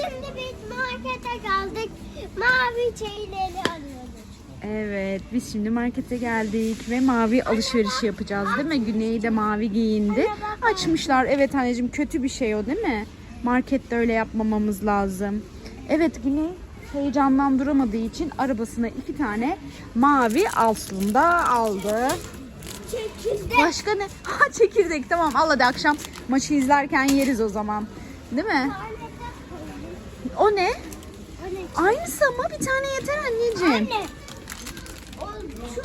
Şimdi biz markete geldik. Mavi şeyleri alıyoruz. Evet, biz şimdi markete geldik ve mavi alışveriş yapacağız değil mi? Güney de mavi giyindi. Açmışlar. Evet anneciğim kötü bir şey o değil mi? Markette öyle yapmamamız lazım. Evet Güney heyecandan duramadığı için arabasına iki tane mavi aslında aldı. Çekirde. Başka ne? Ha çekirdek tamam al hadi akşam maçı izlerken yeriz o zaman. Değil mi? O ne? Anne. Aynısı ama bir tane yeter anneciğim. Anne. O çok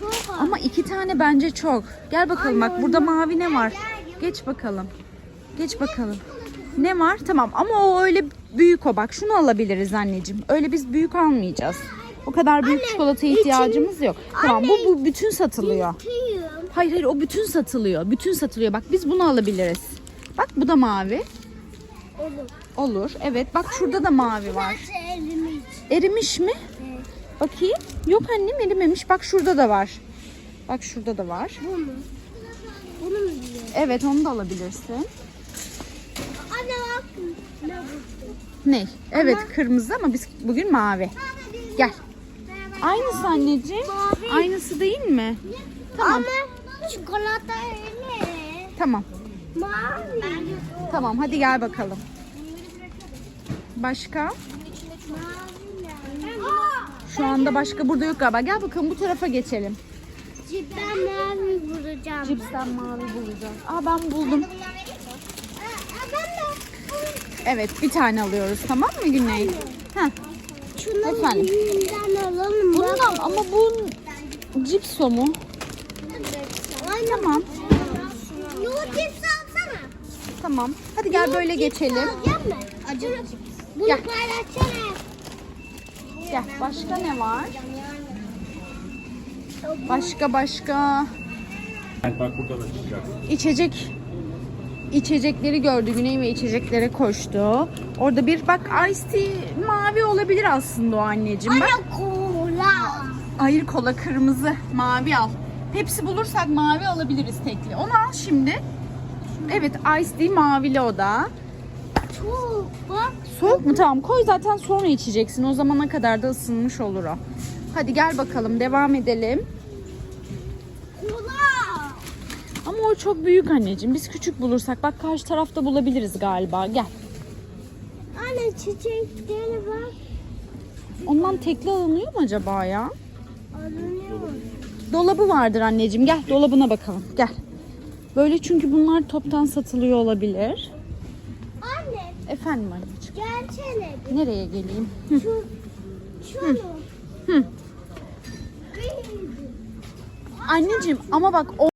çok az. Ama iki tane bence çok. Gel bakalım bak burada mavi ne var? Geç bakalım. Geç bakalım. Ne var? Tamam ama o öyle büyük o bak. Şunu alabiliriz anneciğim. Öyle biz büyük almayacağız. O kadar büyük Anne, çikolataya için- ihtiyacımız yok. Tamam bu, bu bütün satılıyor. Hayır hayır o bütün satılıyor. Bütün satılıyor. Bak biz bunu alabiliriz. Bak bu da mavi. Olur. Olur. Evet bak şurada da mavi var. İç. Erimiş mi? Bakayım. Yok annem erimemiş. Bak şurada da var. Bak şurada da var. Bu mu? Bunu mu diyor? Evet onu da alabilirsin. Anne bak. Ne? Ne? Evet kırmızı ama biz bugün mavi. Gel. Aynısı anneciğim. Mavi. Aynısı değil mi? Tamam. Ama çikolata öyle. Tamam. Mavi. Tamam hadi gel bakalım. Başka? Şu anda başka burada yok galiba. Gel bakalım bu tarafa geçelim. Ben mavi vuracağım. Cipsten mavi bulacağız. Aa ben buldum. Evet bir tane alıyoruz tamam mı Güney? Heh. şunun Efendim? alalım. Bundan ama bu cipso mu? Aynen. Tamam. Yoğurt cips alsana. Tamam. Hadi gel böyle geçelim. Acı Bunu Gel. paylaşsana. Gel. Başka ne var? Başka başka. Yani bak burada da çıkacak. İçecek içecekleri gördü. Güney ve içeceklere koştu. Orada bir bak Ice Tea mavi olabilir aslında o anneciğim. Bak. Anne kola. Hayır kola kırmızı. Mavi al. Hepsi bulursak mavi alabiliriz tekli. Onu al şimdi. Evet Ice Tea mavili o da. Çok bak. Soğuk mu? Tamam koy zaten sonra içeceksin. O zamana kadar da ısınmış olur o. Hadi gel bakalım devam edelim. Kola. Ama o çok büyük anneciğim. Biz küçük bulursak bak karşı tarafta bulabiliriz galiba. Gel. Anne çiçekleri bak. Ondan tekli alınıyor mu acaba ya? Alınıyor. Dolabı vardır anneciğim. Gel dolabına bakalım. Gel. Böyle çünkü bunlar toptan satılıyor olabilir. Anne Efendim anneciğim. gelsene. bir. Nereye geleyim? Şu, şunu. Anneciğim ama bak o